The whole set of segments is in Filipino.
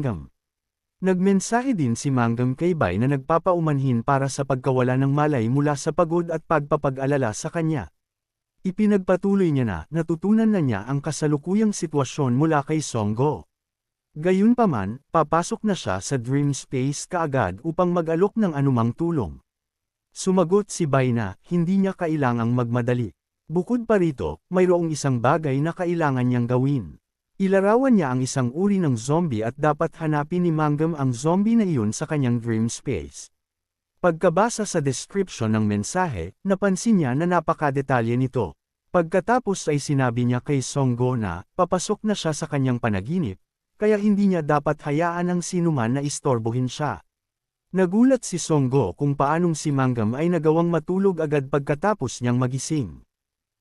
Mangam. Nagmensahe din si Mangam kay Bai na nagpapaumanhin para sa pagkawala ng malay mula sa pagod at pagpapag-alala sa kanya. Ipinagpatuloy niya na natutunan na niya ang kasalukuyang sitwasyon mula kay Songgo. Gayunpaman, papasok na siya sa dream space kaagad upang mag-alok ng anumang tulong. Sumagot si Bai na hindi niya kailangang magmadali. Bukod pa rito, mayroong isang bagay na kailangan niyang gawin. Ilarawan niya ang isang uri ng zombie at dapat hanapin ni Mangam ang zombie na iyon sa kanyang dream space. Pagkabasa sa description ng mensahe, napansin niya na napakadetalye nito. Pagkatapos ay sinabi niya kay Songgo na, papasok na siya sa kanyang panaginip, kaya hindi niya dapat hayaan ang sinuman na istorbohin siya. Nagulat si Songgo kung paanong si Mangam ay nagawang matulog agad pagkatapos niyang magising.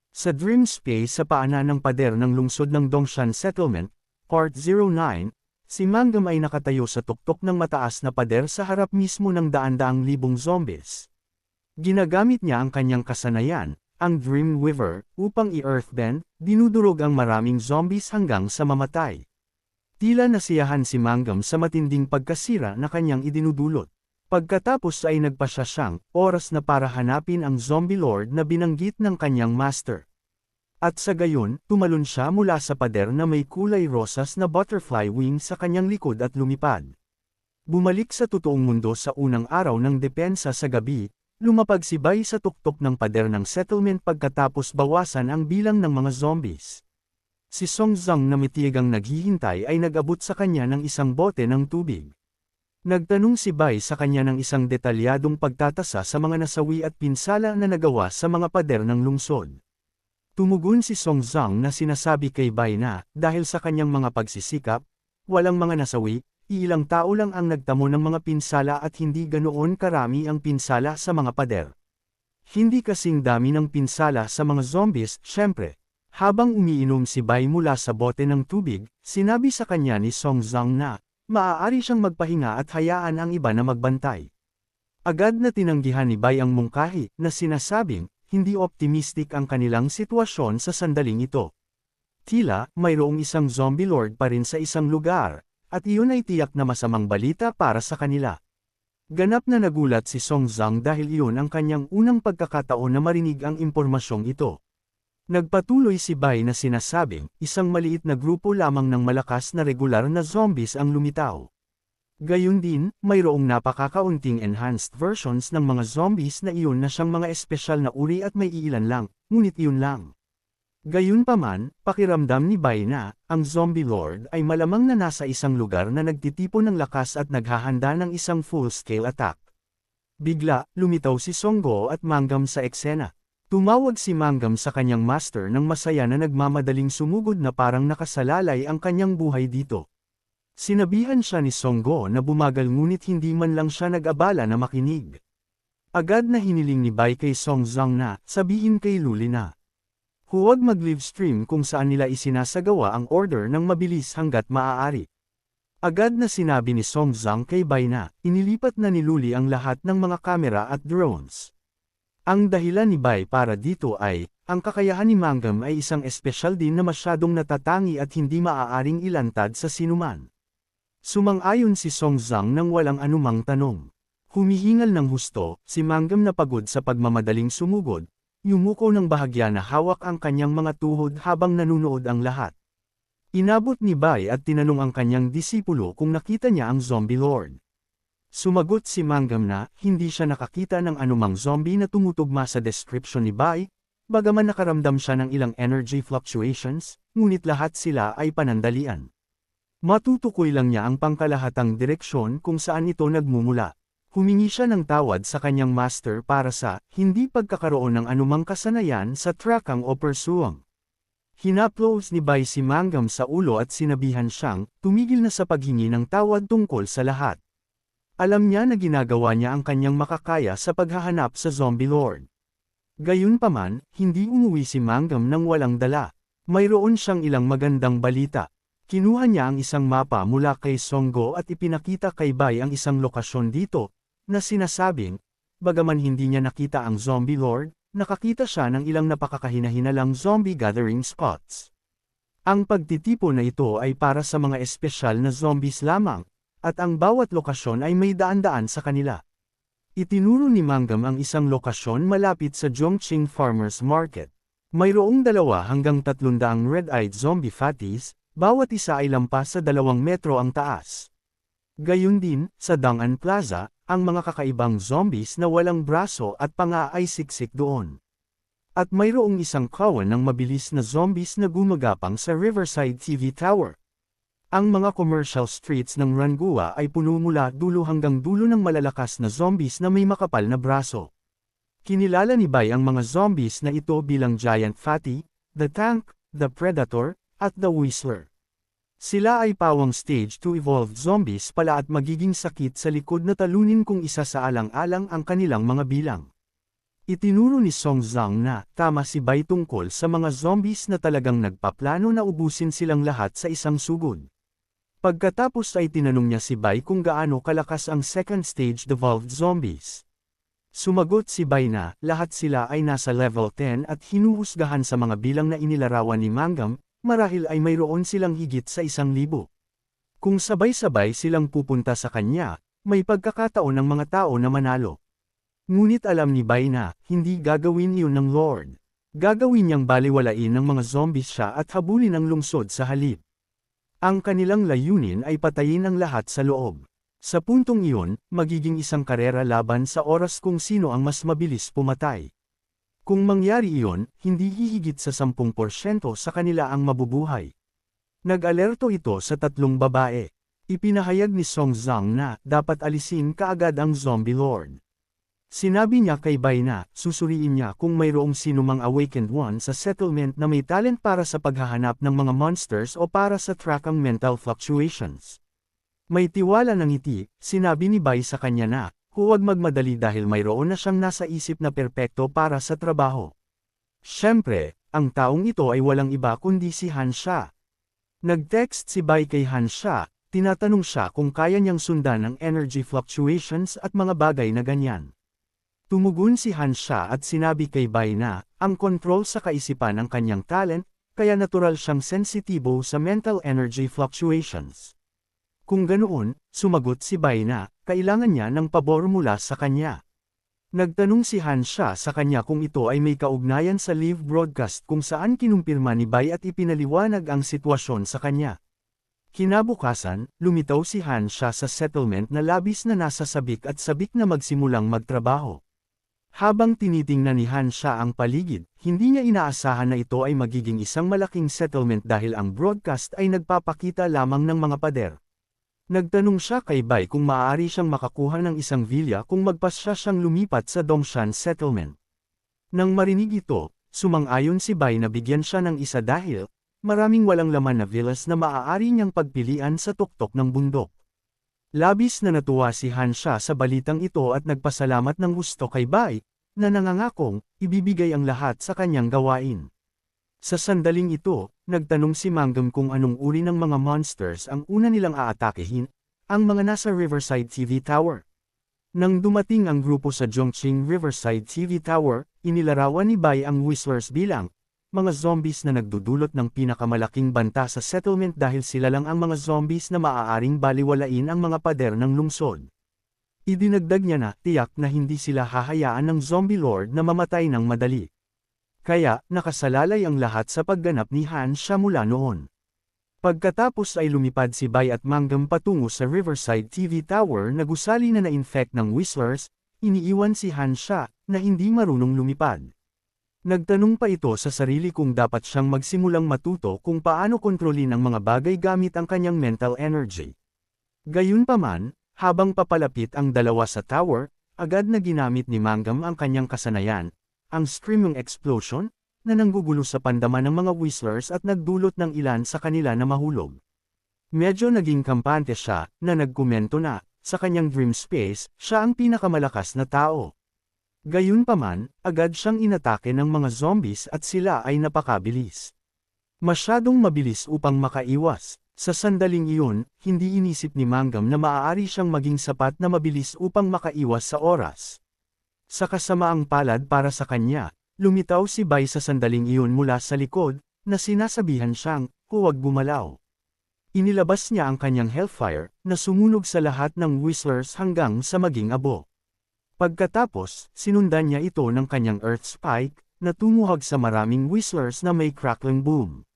Sa dream space sa paanan ng pader ng lungsod ng Dongshan Settlement, Part 09, si Mangam ay nakatayo sa tuktok ng mataas na pader sa harap mismo ng daan-daang libong zombies. Ginagamit niya ang kanyang kasanayan, ang Dream Weaver, upang i-earthbend, dinudurog ang maraming zombies hanggang sa mamatay. Tila nasiyahan si Mangam sa matinding pagkasira na kanyang idinudulot. Pagkatapos ay nagpasya siyang, oras na para hanapin ang zombie lord na binanggit ng kanyang master. At sa gayon, tumalon siya mula sa pader na may kulay rosas na butterfly wing sa kanyang likod at lumipad. Bumalik sa totoong mundo sa unang araw ng depensa sa gabi, lumapag si Bai sa tuktok ng pader ng settlement pagkatapos bawasan ang bilang ng mga zombies. Si Song Zhang na mitigang naghihintay ay nag-abot sa kanya ng isang bote ng tubig. Nagtanong si Bai sa kanya ng isang detalyadong pagtatasa sa mga nasawi at pinsala na nagawa sa mga pader ng lungsod. Tumugon si Song Zhang na sinasabi kay Bai na, dahil sa kanyang mga pagsisikap, walang mga nasawi, ilang tao lang ang nagtamo ng mga pinsala at hindi ganoon karami ang pinsala sa mga pader. Hindi kasing dami ng pinsala sa mga zombies, syempre. Habang umiinom si Bai mula sa bote ng tubig, sinabi sa kanya ni Song Zhang na, maaari siyang magpahinga at hayaan ang iba na magbantay. Agad na tinanggihan ni Bai ang mungkahi na sinasabing, hindi optimistic ang kanilang sitwasyon sa sandaling ito. Tila, mayroong isang zombie lord pa rin sa isang lugar, at iyon ay tiyak na masamang balita para sa kanila. Ganap na nagulat si Song Zhang dahil iyon ang kanyang unang pagkakataon na marinig ang impormasyong ito. Nagpatuloy si Bai na sinasabing, isang maliit na grupo lamang ng malakas na regular na zombies ang lumitaw. Gayun din, mayroong napakakaunting enhanced versions ng mga zombies na iyon na siyang mga espesyal na uri at may iilan lang, ngunit iyon lang. Gayunpaman, pakiramdam ni Bai na, ang zombie lord ay malamang na nasa isang lugar na nagtitipon ng lakas at naghahanda ng isang full-scale attack. Bigla, lumitaw si Songgo at Mangam sa eksena. Tumawag si Mangam sa kanyang master ng masaya na nagmamadaling sumugod na parang nakasalalay ang kanyang buhay dito. Sinabihan siya ni Songgo na bumagal ngunit hindi man lang siya nag-abala na makinig. Agad na hiniling ni Bai kay Song Zhang na, sabihin kay Luli na. Huwag mag-livestream kung saan nila isinasagawa ang order ng mabilis hanggat maaari. Agad na sinabi ni Song Zhang kay Bai na, inilipat na ni Luli ang lahat ng mga kamera at drones. Ang dahilan ni Bai para dito ay, ang kakayahan ni Mangam ay isang espesyal din na masyadong natatangi at hindi maaaring ilantad sa sinuman. Sumang-ayon si Song Zhang nang walang anumang tanong. Humihingal ng husto, si Mangam na pagod sa pagmamadaling sumugod, yumuko ng bahagya na hawak ang kanyang mga tuhod habang nanunood ang lahat. Inabot ni Bai at tinanong ang kanyang disipulo kung nakita niya ang zombie lord. Sumagot si Mangam na, hindi siya nakakita ng anumang zombie na tumutugma sa description ni Bai, bagaman nakaramdam siya ng ilang energy fluctuations, ngunit lahat sila ay panandalian. Matutukoy lang niya ang pangkalahatang direksyon kung saan ito nagmumula. Humingi siya ng tawad sa kanyang master para sa hindi pagkakaroon ng anumang kasanayan sa trakang o persuang. Hinaplos ni Bai si Mangam sa ulo at sinabihan siyang, tumigil na sa paghingi ng tawad tungkol sa lahat. Alam niya na ginagawa niya ang kanyang makakaya sa paghahanap sa zombie lord. Gayunpaman, hindi umuwi si Mangam nang walang dala. Mayroon siyang ilang magandang balita. Kinuha niya ang isang mapa mula kay Songgo at ipinakita kay Bai ang isang lokasyon dito, na sinasabing, bagaman hindi niya nakita ang zombie lord, nakakita siya ng ilang napakakahinahinalang zombie gathering spots. Ang pagtitipo na ito ay para sa mga espesyal na zombies lamang, at ang bawat lokasyon ay may daan-daan sa kanila. Itinuro ni Mangam ang isang lokasyon malapit sa Zhongqing Farmers Market. Mayroong dalawa hanggang tatlundaang red-eyed zombie fatties, bawat isa ay lampas sa dalawang metro ang taas. Gayun din, sa Dangan Plaza, ang mga kakaibang zombies na walang braso at panga ay siksik doon. At mayroong isang kawan ng mabilis na zombies na gumagapang sa Riverside TV Tower. Ang mga commercial streets ng Rangua ay puno mula dulo hanggang dulo ng malalakas na zombies na may makapal na braso. Kinilala ni Bai ang mga zombies na ito bilang Giant Fatty, The Tank, The Predator, at The Whistler. Sila ay pawang stage 2 evolved zombies pala at magiging sakit sa likod na talunin kung isa sa alang-alang ang kanilang mga bilang. Itinuro ni Song Zhang na tama si Bai tungkol sa mga zombies na talagang nagpaplano na ubusin silang lahat sa isang sugod. Pagkatapos ay tinanong niya si Bai kung gaano kalakas ang second stage devolved zombies. Sumagot si Bai na lahat sila ay nasa level 10 at hinuhusgahan sa mga bilang na inilarawan ni Mangam, marahil ay mayroon silang higit sa isang libo. Kung sabay-sabay silang pupunta sa kanya, may pagkakataon ng mga tao na manalo. Ngunit alam ni Bai na, hindi gagawin iyon ng Lord. Gagawin niyang baliwalain ng mga zombies siya at habulin ang lungsod sa halip. Ang kanilang layunin ay patayin ang lahat sa loob. Sa puntong iyon, magiging isang karera laban sa oras kung sino ang mas mabilis pumatay. Kung mangyari iyon, hindi hihigit sa 10% sa kanila ang mabubuhay. Nag-alerto ito sa tatlong babae. Ipinahayag ni Song Zhang na dapat alisin kaagad ang zombie lord. Sinabi niya kay Bai na, susuriin niya kung mayroong sinumang awakened one sa settlement na may talent para sa paghahanap ng mga monsters o para sa track ang mental fluctuations. May tiwala ng ngiti, sinabi ni Bai sa kanya na, huwag magmadali dahil mayroon na siyang nasa isip na perpekto para sa trabaho. Siyempre, ang taong ito ay walang iba kundi si Han Sha. Nag-text si Bai kay Han Sha, tinatanong siya kung kaya niyang sundan ang energy fluctuations at mga bagay na ganyan. Tumugon si Hansha at sinabi kay Bai na, ang control sa kaisipan ang kanyang talent, kaya natural siyang sensitibo sa mental energy fluctuations. Kung ganoon, sumagot si Bai na, kailangan niya ng pabor mula sa kanya. Nagtanong si Hansha sa kanya kung ito ay may kaugnayan sa live broadcast kung saan kinumpirma ni Bai at ipinaliwanag ang sitwasyon sa kanya. Kinabukasan, lumitaw si Hansha sa settlement na labis na nasa sabik at sabik na magsimulang magtrabaho. Habang tinitingnan ni Han siya ang paligid, hindi niya inaasahan na ito ay magiging isang malaking settlement dahil ang broadcast ay nagpapakita lamang ng mga pader. Nagtanong siya kay Bai kung maaari siyang makakuha ng isang villa kung magpasya siyang lumipat sa Dongshan settlement. Nang marinig ito, sumang-ayon si Bai na bigyan siya ng isa dahil, maraming walang laman na villas na maaari niyang pagpilian sa tuktok ng bundok. Labis na natuwa si Hansha sa balitang ito at nagpasalamat ng gusto kay Bai, na nangangakong, ibibigay ang lahat sa kanyang gawain. Sa sandaling ito, nagtanong si Mangam kung anong uri ng mga monsters ang una nilang aatakehin, ang mga nasa Riverside TV Tower. Nang dumating ang grupo sa Zhongqing Riverside TV Tower, inilarawan ni Bai ang Whistlers bilang, mga zombies na nagdudulot ng pinakamalaking banta sa settlement dahil sila lang ang mga zombies na maaaring baliwalain ang mga pader ng lungsod. Idinagdag niya na tiyak na hindi sila hahayaan ng zombie lord na mamatay ng madali. Kaya, nakasalalay ang lahat sa pagganap ni Han siya mula noon. Pagkatapos ay lumipad si Bai at Mangam patungo sa Riverside TV Tower na gusali na na-infect ng Whistlers, iniiwan si Han siya, na hindi marunong lumipad. Nagtanong pa ito sa sarili kung dapat siyang magsimulang matuto kung paano kontrolin ang mga bagay gamit ang kanyang mental energy. Gayunpaman, habang papalapit ang dalawa sa tower, agad na ginamit ni Mangam ang kanyang kasanayan, ang screaming explosion, na nanggugulo sa pandaman ng mga whistlers at nagdulot ng ilan sa kanila na mahulog. Medyo naging kampante siya, na nagkomento na, sa kanyang dream space, siya ang pinakamalakas na tao. Gayunpaman, agad siyang inatake ng mga zombies at sila ay napakabilis. Masyadong mabilis upang makaiwas. Sa sandaling iyon, hindi inisip ni Mangam na maaari siyang maging sapat na mabilis upang makaiwas sa oras. Sa kasamaang palad para sa kanya, lumitaw si Bai sa sandaling iyon mula sa likod, na sinasabihan siyang, huwag gumalaw. Inilabas niya ang kanyang Hellfire, na sumunog sa lahat ng Whistlers hanggang sa maging abo. Pagkatapos, sinundan niya ito ng kanyang Earth Spike, na tumuhag sa maraming Whistlers na may crackling boom.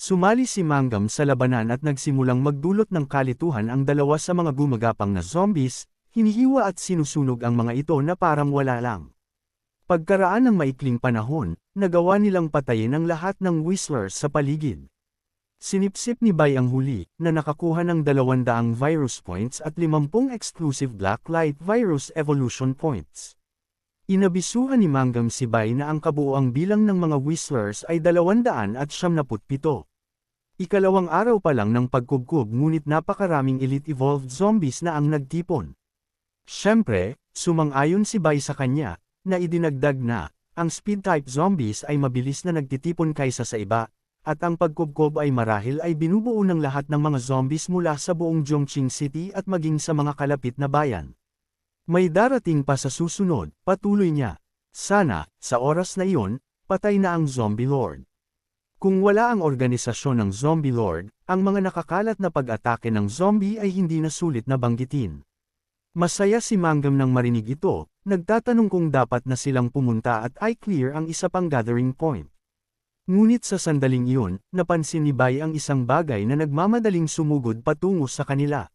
Sumali si Mangam sa labanan at nagsimulang magdulot ng kalituhan ang dalawa sa mga gumagapang na zombies, hinihiwa at sinusunog ang mga ito na parang wala lang. Pagkaraan ng maikling panahon, nagawa nilang patayin ang lahat ng Whistlers sa paligid. Sinipsip ni Bai ang huli, na nakakuha ng 200 virus points at 50 exclusive Blacklight virus evolution points. Inabisuhan ni Mangam si Bai na ang kabuoang bilang ng mga Whistlers ay 200 at 77. Ikalawang araw pa lang ng pagkubkub ngunit napakaraming elite evolved zombies na ang nagtipon. Siyempre, sumang-ayon si Bai sa kanya, na idinagdag na, ang speed-type zombies ay mabilis na nagtitipon kaysa sa iba, at ang pagkubkob ay marahil ay binubuo ng lahat ng mga zombies mula sa buong Zhongqing City at maging sa mga kalapit na bayan. May darating pa sa susunod, patuloy niya. Sana, sa oras na iyon, patay na ang Zombie Lord. Kung wala ang organisasyon ng Zombie Lord, ang mga nakakalat na pag-atake ng zombie ay hindi na sulit na banggitin. Masaya si Mangam nang marinig ito, nagtatanong kung dapat na silang pumunta at i-clear ang isa pang gathering point. Ngunit sa sandaling iyon, napansin ni Bai ang isang bagay na nagmamadaling sumugod patungo sa kanila.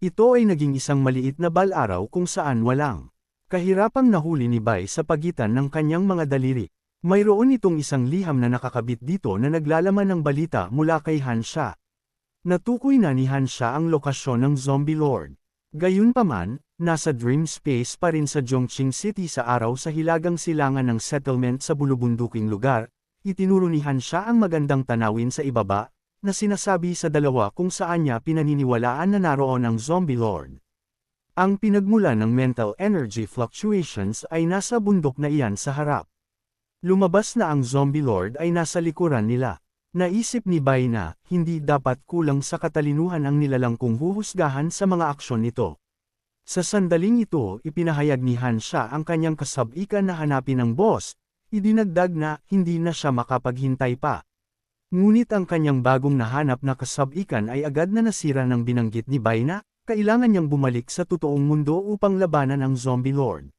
Ito ay naging isang maliit na bal-araw kung saan walang kahirapang nahuli ni Bai sa pagitan ng kanyang mga daliri. Mayroon itong isang liham na nakakabit dito na naglalaman ng balita mula kay Hansha. Natukoy na ni Hansha ang lokasyon ng Zombie Lord. Gayunpaman, nasa dream space pa rin sa Zhongqing City sa araw sa hilagang silangan ng settlement sa bulubunduking lugar, itinuro ni Hansha ang magandang tanawin sa ibaba, na sinasabi sa dalawa kung saan niya pinaniniwalaan na naroon ang Zombie Lord. Ang pinagmula ng mental energy fluctuations ay nasa bundok na iyan sa harap. Lumabas na ang zombie lord ay nasa likuran nila. Naisip ni Bai na, hindi dapat kulang sa katalinuhan ang nilalang kung huhusgahan sa mga aksyon nito. Sa sandaling ito, ipinahayag ni Hansha ang kanyang kasabikan na hanapin ng boss, idinagdag na, hindi na siya makapaghintay pa. Ngunit ang kanyang bagong nahanap na kasabikan ay agad na nasira ng binanggit ni Bai na, kailangan niyang bumalik sa totoong mundo upang labanan ang zombie lord.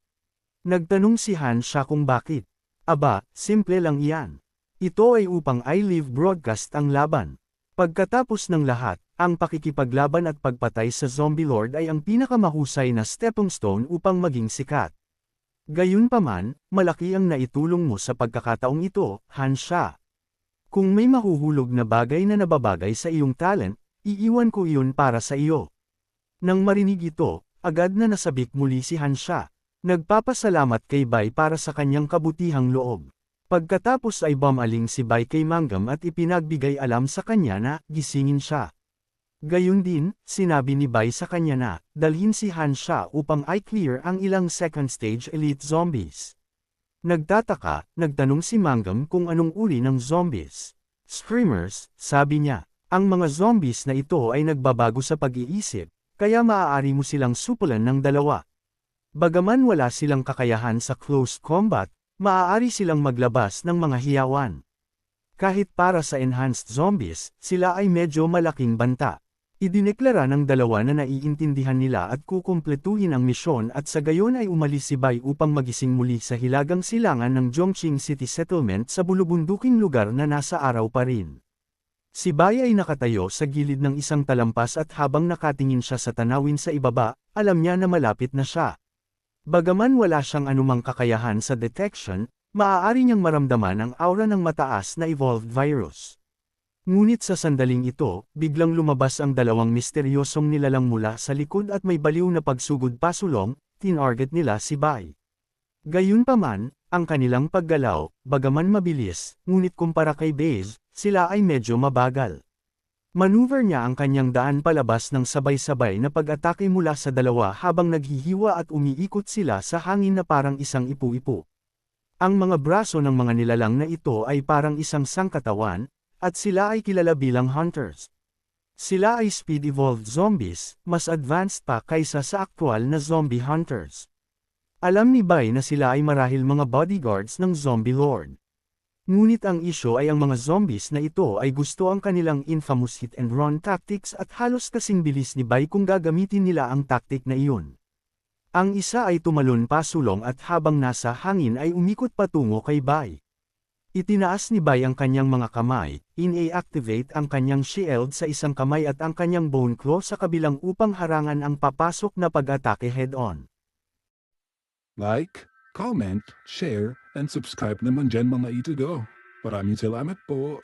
Nagtanong si Hansha kung bakit. Aba, simple lang iyan. Ito ay upang I-Live broadcast ang laban. Pagkatapos ng lahat, ang pakikipaglaban at pagpatay sa Zombie Lord ay ang pinakamahusay na stepping stone upang maging sikat. Gayunpaman, malaki ang naitulong mo sa pagkakataong ito, Hansha. Kung may mahuhulog na bagay na nababagay sa iyong talent, iiwan ko iyon para sa iyo. Nang marinig ito, agad na nasabik muli si Hansha. Nagpapasalamat kay Bai para sa kanyang kabutihang loob. Pagkatapos ay bumaling si Bai kay Mangam at ipinagbigay alam sa kanya na gisingin siya. Gayun din, sinabi ni Bai sa kanya na, dalhin si Han siya upang i-clear ang ilang second stage elite zombies. Nagtataka, nagtanong si Mangam kung anong uri ng zombies. Screamers, sabi niya, ang mga zombies na ito ay nagbabago sa pag-iisip, kaya maaari mo silang supulan ng dalawa. Bagaman wala silang kakayahan sa close combat, maaari silang maglabas ng mga hiyawan. Kahit para sa enhanced zombies, sila ay medyo malaking banta. Idineklara ng dalawa na naiintindihan nila at kukumpletuhin ang misyon at sa gayon ay umalis si Bai upang magising muli sa hilagang silangan ng Zhongqing City Settlement sa bulubunduking lugar na nasa araw pa rin. Si Bai ay nakatayo sa gilid ng isang talampas at habang nakatingin siya sa tanawin sa ibaba, alam niya na malapit na siya. Bagaman wala siyang anumang kakayahan sa detection, maaari niyang maramdaman ang aura ng mataas na evolved virus. Ngunit sa sandaling ito, biglang lumabas ang dalawang misteryosong nilalang mula sa likod at may baliw na pagsugod pasulong, tinarget nila si Bai. Gayunpaman, ang kanilang paggalaw, bagaman mabilis, ngunit kumpara kay Baze, sila ay medyo mabagal. Maneuver niya ang kanyang daan palabas ng sabay-sabay na pag-atake mula sa dalawa habang naghihiwa at umiikot sila sa hangin na parang isang ipu-ipu. Ang mga braso ng mga nilalang na ito ay parang isang sangkatawan, at sila ay kilala bilang hunters. Sila ay speed-evolved zombies, mas advanced pa kaysa sa aktwal na zombie hunters. Alam ni Bai na sila ay marahil mga bodyguards ng zombie lord. Ngunit ang isyo ay ang mga zombies na ito ay gusto ang kanilang infamous hit and run tactics at halos kasing bilis ni Bai kung gagamitin nila ang tactic na iyon. Ang isa ay tumalon pasulong at habang nasa hangin ay umikot patungo kay Bai. Itinaas ni Bai ang kanyang mga kamay, in-activate ang kanyang shield sa isang kamay at ang kanyang bone claw sa kabilang upang harangan ang papasok na pag-atake head-on. Like, comment, share, and subscribe naman dyan mga ito go. Maraming salamat po.